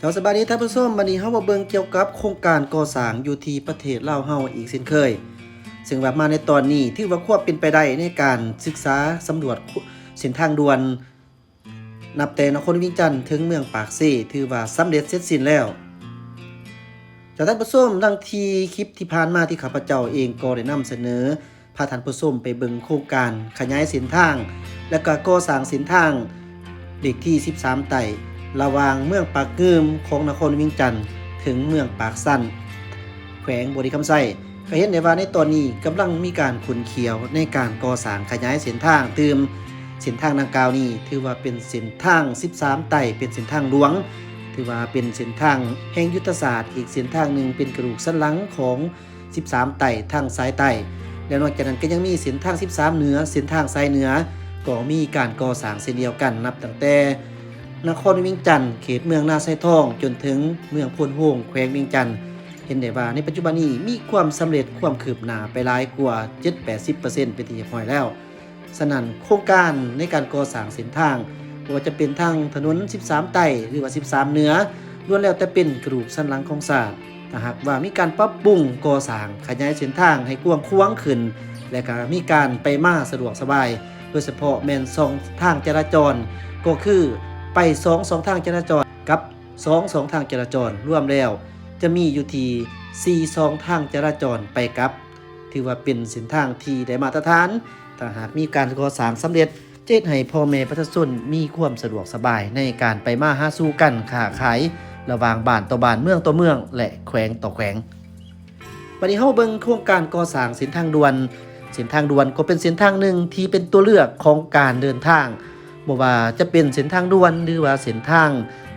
เจ้าสบายดีท่านผู้ชมวันนี้เฮามาเบิ่งเกี่ยวกับโครงการก่อสร้างอยู่ที่ประเทศลาวเฮาอีกเช่นเคย ซึ่งแบบมาในตอนนี้ถือว่าควบเป็นไปได้ในการศึกษาสำรวจเส้นทางด่วน นับแต่นครวิ่งจันทน์ถึงเมืองปากซ่ถือว่าสำเร็จเสร็จสิ้นแล้วจากท่านผู้ชมดังทีคลิปที่ผ่านมาที่ข้าพเจ้าเองก็ได้นำเสนอพาท่านผู้ชมไปเบิ่งโครงการขยายเส้นทาง และก็ก่อสร้างเส้นทางเด็กที่ 13 ไต่ ระหว่างเมืองปากกิมของนครวิงจันทน์ถึงเมืองปากสั้น แขวงบริคำไส้ก็เห็นได้ว่าในตอนนี้กำลังมีการขุนเขียวในการก่อสร้างขยายเส้นทางเติมเส้นทางดังกล่าวนี้ถือว่าเป็นเส้นทาง 13 ไต่เป็นเส้นทางหลวง ถือว่าเป็นเส้นทางแห่งยุทธศาสตร์ อีกเส้นทางหนึ่งเป็นกระดูกสันหลังของ 13 ไต่ทางซ้ายไต่และนอกจากนั้นก็ยังมีเส้นทาง 13 เหนือเส้นทางซ้ายเหนือก็มีการก่อสร้างเส้นเดียวกันนับตั้งแต่ นครเวียงจันทน์เขตเมืองนาไซทอง จนถึงเมืองพวนโฮงแขวงเวียงจันทน์เห็นได้ว่าในปัจจุบันนี้มีความสำเร็จความคืบหน้าไปหลายกว่า 7-80%เป็นที่เรียบร้อยแล้ว สนั่นโครงการในการก่อสร้างเส้นทางว่าจะเป็นทางถนน 13 ไต่หรือว่า 13 เหนือล้วนแล้วแต่เป็นกระดูกสันหลังของศาสตร์ถ้าหากว่ามีการปรับปรุงก่อสร้างขยายเส้นทางให้กว้างขวางขึ้น และก็มีการไปมาสะดวกสบาย โดยเฉพาะแมนสองทางจราจร ก็คือ ไปสองสองทางจราจรกับสองสองทางจราจรร่วมแล้ว จะมีอยู่ที่สี่สองทางจราจรไปกับ ถือว่าเป็นเส้นทางที่ได้มาตรฐานถ้าหากมีการก่อสร้างสำเร็จเจดให้พ่อแม่ประชาชนมีความสะดวกสบายในการไปมาหาสู่กันค้าขายระหว่างบ้านต่อบ้านเมืองต่อเมือง และแขวงต่อแขวงวันนี้เฮาเบิ่งโครงการก่อสร้างเส้นทางด่วนเส้นทางด่วนก็เป็นเส้นทางหนึ่งที่เป็นตัวเลือกของการเดินทาง บ่ว่าจะเป็นเส้นทางด่วนหรือว่าเส้นทาง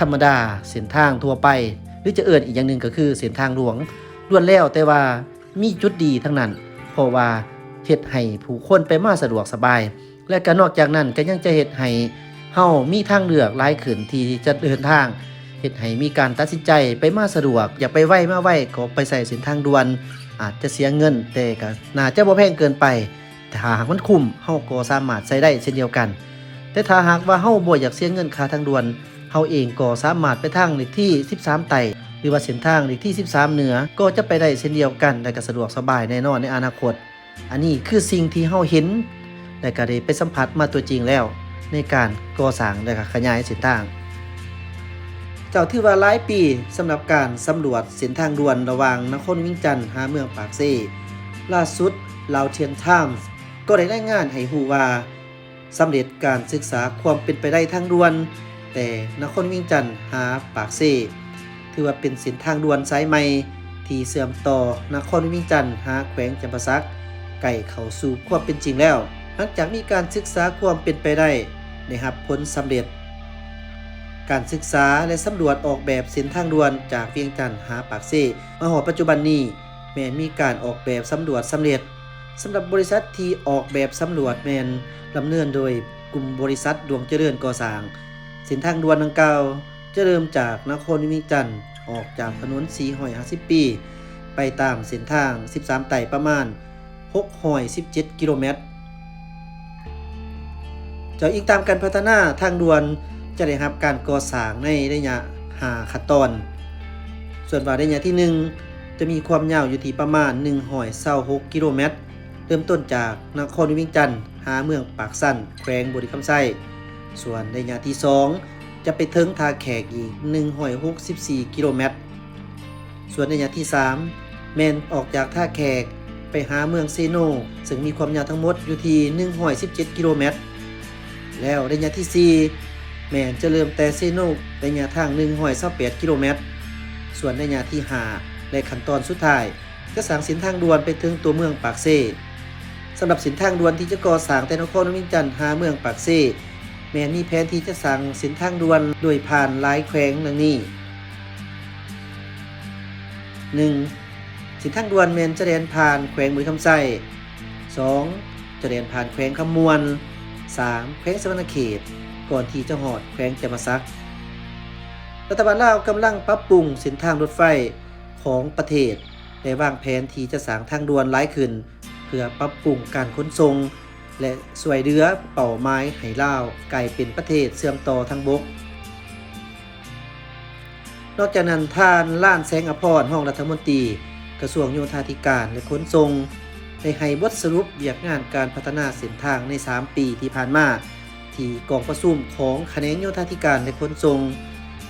ธรรมดา เส้นทางทั่วไป หรือจะเอิ้นอีกอย่างหนึ่งก็คือเส้นทางหลวงล้วนแล้วแต่ว่ามีจุดดีทั้งนั้น เพราะว่าเฮ็ดให้ผู้คนไปมาสะดวกสบาย และก็นอกจากนั้นก็ยังจะเฮ็ดให้เฮามีทางเลือกหลายขึ้นที่จะเดินทางเฮ็ดให้มีการตัดสินใจไปมาสะดวก อย่าไปไวมาไวก็ไปใส่เส้นทางด่วน อาจจะเสียเงินแต่ก็น่าจะบ่แพงเกินไปถ้าหากมันคุ้มเฮาก็สามารถใช้ได้เช่นเดียวกัน แต่ถ้าหากว่าเฮาบ่อยากเสียเงินค่าทางด่วนเฮาเองก็สามารถไปทางเลขที่ 13 ไต่หรือว่าเส้นทางเลขที่ 13 เหนือก็จะไปได้เช่นเดียวกันและก็สะดวกสบายแน่นอนในอนาคต อันนี้คือสิ่งที่เฮาเห็นและก็ได้ไปสัมผัสมาตัวจริงแล้ว ในการก่อสร้างและก็ขยายเส้นทาง เจ้าถือว่าหลายปีสำหรับการสำรวจเส้นทางด่วนระหว่างนครวิ่งจันทน์หาเมืองปากเซ่ล่าสุดลาวเทียนไทมส์ก็ได้รายงานให้ฮู้ว่า สำเร็จการศึกษาความเป็นไปได้ทางด่วน แต่นครวิ่งจันทน์หาปากเซถือว่าเป็นเส้นทางด่วนสายใหม่ ที่เสื่อมต่อนครวิ่งจันทน์หาแขวงจำปาสักไก่เขาสู่ความเป็นจริงแล้ว หลังจากมีการศึกษาความเป็นไปได้ได้รับผลสำเร็จ การศึกษาและสำรวจออกแบบเส้นทางด่วนจากเวียงจันทน์หาปากเซมาหอปัจจุบันนี้แมนมีการออกแบบสำรวจสำเร็จ สำหรับบริษัทที่ออกแบบสำรวจแมนดำเนินโดยกลุ่มบริษัทดวงเจริญก่อสร้างเส้นทางด่วนดังกล่าวจะเริ่มจากนครวิงจันทน์ออกจากถนน450ปี ไปตามเส้นทาง 13 ไต่ประมาณ617 กิโลเมตรจากอีกตามการพัฒนาทางด่วนจะได้รับการก่อสร้างในระยะ5ขั้นตอน ส่วนว่าระยะที่ 1 จะมีความยาวอยู่ที่ประมาณ126กิโลเมตร เริ่มต้นจากนครวิงจันทน์หาเมืองปากสั้นแขวงบริคำไส้ส่วนระยะที่ 2 จะไปถึงทาแขกอีก164 กิโลเมตร ส่วนระยะที่ 3 แมนออกจากท่าแขกไปหาเมืองเซโน ซึ่งมีความยาวทั้งหมดอยู่ที่117 กิโลเมตร แล้วระยะที่ 4 แมนจะเริ่มแต่เซโนระยะทาง128กิโลเมตร ส่วนระยะที่ 5 และขั้นตอนสุดท้ายจะสร้างส้นทางด่วนไปถึงตัวเมืองปากเซ สำหรับส้นทางด่วนที่จะก่อสร้างแต่นครวิงจันทน์หาเมืองปากเซ่แม่นมีแผนที่จะสร้างส้นทางด่วนโดยผ่านหลายแขวงดังนี้ 1. ส้นทางด่วนแมนจะเดินผ่านแขวงมือคำไส้ 2. จะเดินผ่านแขวงคำมวน 3. แขวงสวรรณเขต ก่อนที่จะหอดแขวงจำปาสัก รัฐบาลลาวกำลังปรับปรุงเส้นทางรถไฟของประเทศและวางแผนที่จะสร้างทางด่วนหลายขึ้น เพื่อปรับปรุงการขนส่งและสวยเรือเป่าไม้ให้ลาวกลายเป็นประเทศเสื่อมต่อทางบก นอกจากนั้นท่านล้านแสงอภรห้องรัฐมนตรี กระทรวงโยธาธิการและขนส่งได้ให้บทสรุปเบียกงานการพัฒนาเส้นทางใน 3 ปีที่ผ่านมาที่กองประชุมของแขนโยธาธิการและขนส่ง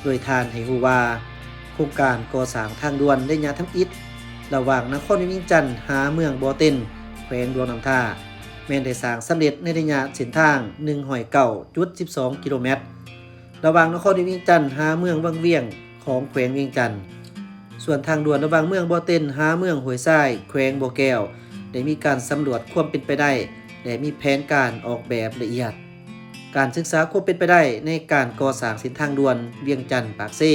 โดยทานให้ฮูวา โครงการก่อสร้างทางด่วนได้ยาทำอิฐระหว่างนครวิงจันทร์หาเมืองบอเต็น แขวงดวงน้ำท่า แม่นได้สร้างสำเร็จในระยะเส้นทาง109.12 กิโลเมตร ระหว่างนครวิงจันทร์หาเมืองวังเวียงของแขวงเวียงจันทร์ส่วนทางด่วนระหว่างเมืองบ่อเต็นหาเมืองห้วยทรายแขวงบ่อแก้ว ได้มีการสำรวจความเป็นไปได้และมีแผนการออกแบบละเอียด การศึกษาความเป็นไปได้ในการก่อสร้างเส้นทางด่วนเวียงจันทร์ปากเซ่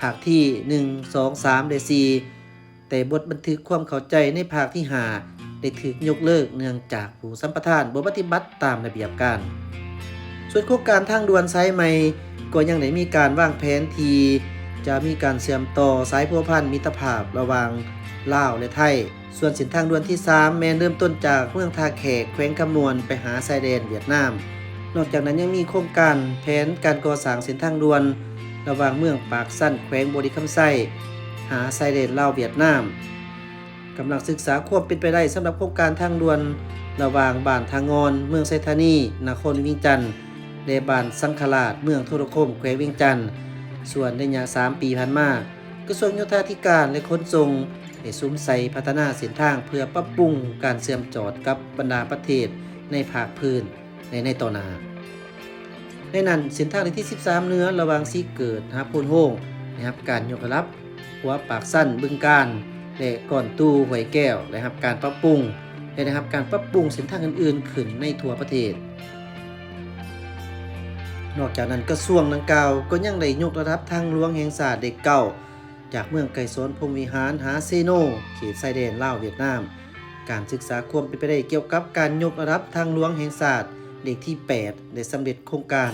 ภาคที่ 1 2 3และ4แต่บทบันทึกความเข้าใจในภาคที่5 ได้ถูกยกเลิกเนื่องจากผู้สัมปทานบ่ปฏิบัติตามระเบียบการ ส่วนโครงการทางด่วนสายใหม่ก็ยังได้มีการวางแผนทีจะมีการเชื่อมต่อสายพัวพันธ์มิตรภาพระหว่างลาวและไทย ส่วนเส้นทางด่วนที่ 3 แม้นเริ่มต้นจากเมืองท่าแขกแขวงคำนวณไปหาชายแดนเวียดนาม นอกจากนั้นยังมีโครงการแผนการก่อสร้างเส้นทางด่วน ระหว่างเมืองปากสั้นแขวงบริคำไส้หาชายแดนลาวเวียดนาม กำลังศึกษาความเป็นไปได้สำหรับโครงการทางด่วน ระหว่างบ้านทางงอน เมืองไซธานีนครวิ่งจันทร์และบ้านสังขลาดเมืองโทรคมแขวงวียงจันทร์ส่วนในระยะ3ปีผ่านมากระทรวงโยธาธิการและขนส่งได้ซุ้มใส่พัฒนาเส้นทางเพื่อปรับปรุงการเชื่อมจอดกับบรรดาประเทศในภาคพื้นในในต่อหนาในนั้นเส้นทางในที่ 13 เนื้อระหว่างซีเกิดหาพูนโฮงนะครับการยกระับหัวปากสั้นบึงการ และก่อนตู้หวยแก้วนะครับการปรับปรุงและนะครับการปรับปรุงเส้นทางอื่นๆขึ้นในทั่วประเทศ นอกจากนั้นกระทรวงดังกล่าวก็ยังได้ยกระดับทางหลวงแห่งชาสติเด็กเก่า จากเมืองไก่สนพรมวิหารหาเซโนเขตชายแดนลาวเวียดนาม การศึกษาความเป็นไปได้เกี่ยวกับการยกระดับทางหลวงแห่งชาสติเด็กที่ 8 ได้สำเร็จโครงการ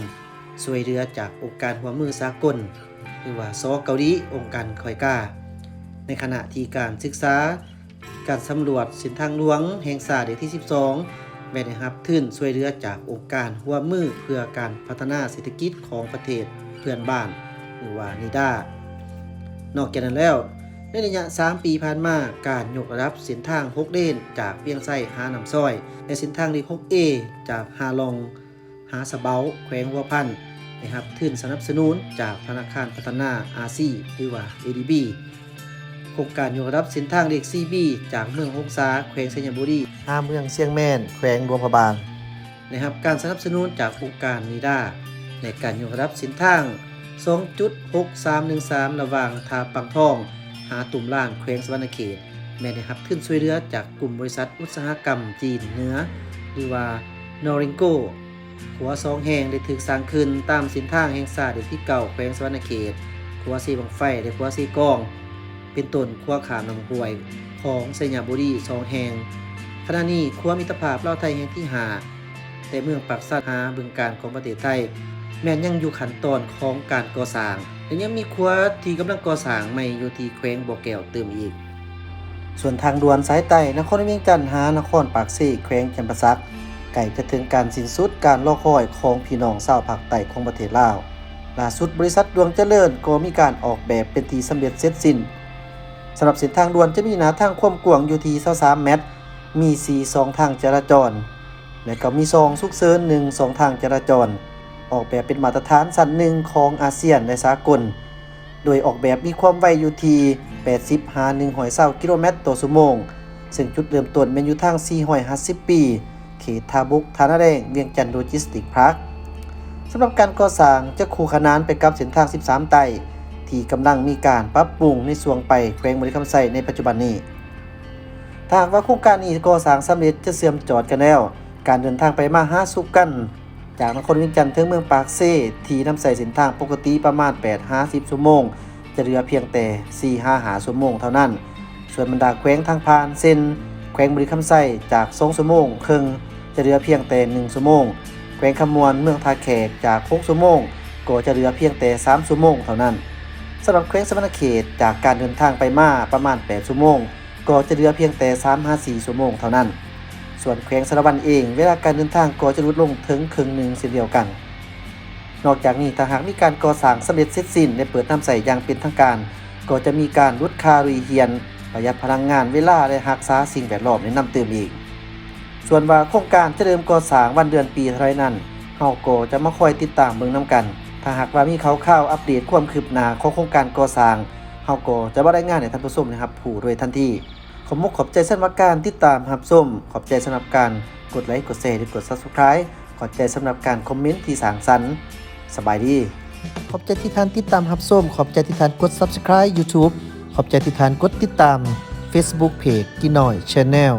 สวยเรือจากองค์การหัวมือสากล หรือว่าซอเกาหลีองค์การคอยกา ในขณะที่การศึกษา การสำรวจเส้นทางหลวง แห่งชาติเด็กที่ 12แม่ได้รับทุนช่วยเหลือจากองค์การหัวมือเพื่อการพัฒนาเศรษฐกิจของประเทศเพื่อนบ้าน หรือว่านิดานอกจากนั้นแล้วในระยะ 3 ปีผ่านมาการยกระดับเส้นทาง 6 เลนจากเวียงไส้หานำซ้อยและเส้นทางที่ 6A จากหาลองหาสะเบาแขวงวัวพันนะครับทุนสนับสนุนจากธนาคารพัฒนาอาซีหรือว่า ADB โครงการยกระดับเส้นทางเลข CB จากเมืองฮกษาแขวงสัญญบุรีหาเมืองเชียงแมนแขวงรวมพระบางนะครับการสนับสนุนจากองค์การนีดาในการยกระดับเส้นทาง 2.6313 ระหว่างทาปังทอง หาตุ่มล่างแขวงสวรรณเขตแม่ได้รับขึ้นช่วยเหลือจากกลุ่มบริษัทอุตสาหกรรมจีนเหนือหรือว่านอริงโกขัวสองแห่งได้ถูกสร้างขึ้นตามเส้นทางแห่งศาสตร์ที่เก่าแขวงสวรรณเขตขัวสีบังไฟและขัวสีกอง เป็นต้นขัวขามลำห้วย ของสยามบุรีสองแห่งขณะนี้ขัวมิตรภาพเล่าวไทยแห่งที่หาแต่เมืองปักสัตหาบึงการของประเทศไทย แม้นยังอยู่ขั้นตอนของการก่อสร้างและยังมีขัวที่กำลังก่อสร้างใหม่อยู่ที่แขวงบ่อแก้วเติมอีก ส่วนทางด่วนสายใต้นครเวียงจันทร์หานครปากซ่แขวงจำปาสักไก่จะถึงการสิ้นสุดการรอคอยของพี่น้องชาวภาคใต้ของประเทศลาวล่าสุดบริษัทดวงเจริญก็มีการออกแบบเป็นทีสำเร็จเสร็จสิ้น สำหรับเส้นทางด่วนจะมีหนาทางความกว้างอยู่ที่23เมตร มี 4 2 ทางจราจร และก็มีซองสุกเสริญ1 2 ทางจราจร ออกแบบเป็นมาตรฐานสั้นหนึ่งของอาเซียนและสากล โดยออกแบบมีความไวอยู่ที่80หา120กิโลเมตรต่อชั่วโมง ซึ่งจุดเริ่มต้นเป็นอยู่ทาง450ปี เขตทาบุกทานาแดงเวียงจันทร์โลจิสติกพาร์คสำหรับการก่อสร้างจะคู่ขนานไปกับเส้นทาง 13 ไต่ ที่กำลังมีการปรับปรุงในส่วงไปแขวงบริคำไซในปัจจุบันนี้ถ้าหากว่าโครงการนี้ก่อสร้างสำเร็จจะเสื่อมจอดกันแล้ว การเดินทางไปมาหาสุกัน จากนครวียงจันทร์ถึงเมืองปากเซ่ที่นำใส่เส้นทางปกติประมาณ8-50ชั่วโมง จะเหลือเพียงแต่4-5หาชั่วโมงเท่านั้น ส่วนบรรดาแขวงทางพานเส้นแขวงบริคำไซจาก2ชั่วโมงครึ่งจะเหลือเพียงแต่1ชั่วโมงแขวงคำมวนเมืองทาแขกจาก6ชั่วโมงก็จะเหลือเพียงแต่3ชั่วโมงเท่านั้น สำหรับแขวงสวรรณเขตจากการเดินทางไปมาประมาณ 8 ชั่วโมง ก็จะเหลือเพียงแต่ 3-4 ชั่วโมงเท่านั้น ส่วนแขวงสารวันเอง เวลาการเดินทางก็จะลดลงถึงครึ่งหนึ่งเช่นเดียวกัน นอกจากนี้ถ้าหากมีการก่อสร้างสำเร็จเสร็จสิ้นและเปิดทำใส่อย่างเป็นทางการ ก็จะมีการลดคารีเฮียน ประหยัดพลังงานเวลาและรักษาสิ่งแวดล้อมแนะนำเติมอีก ส่วนว่าโครงการจะเริ่มก่อสร้างวันเดือนปีเท่าไรนั้นเฮาก็จะมาคอยติดตามเบิ่งนํกัน ถ้าหากว่ามีข่าวข่าวอัปเดตความคืบหน้าของโครงการก่อสร้างเฮาก็จะมารายงานให้ท่านผู้ชมนะครับผู้โดยทันทีขอมุกขอบใจสำหรับการติดตามรับชมขอบใจสำหรับการกดไลค์กดแชร์กด Subscribe ขอบใจสำหรับการคอมเมนต์ที่สร้างสรรค์สบายดี ขอบใจที่ท่านติดตามรับชมขอบใจที่ท่านกด Subscribe YouTube ขอบใจที่ท่านกดติดตาม Facebook Page กินหน่อย Channel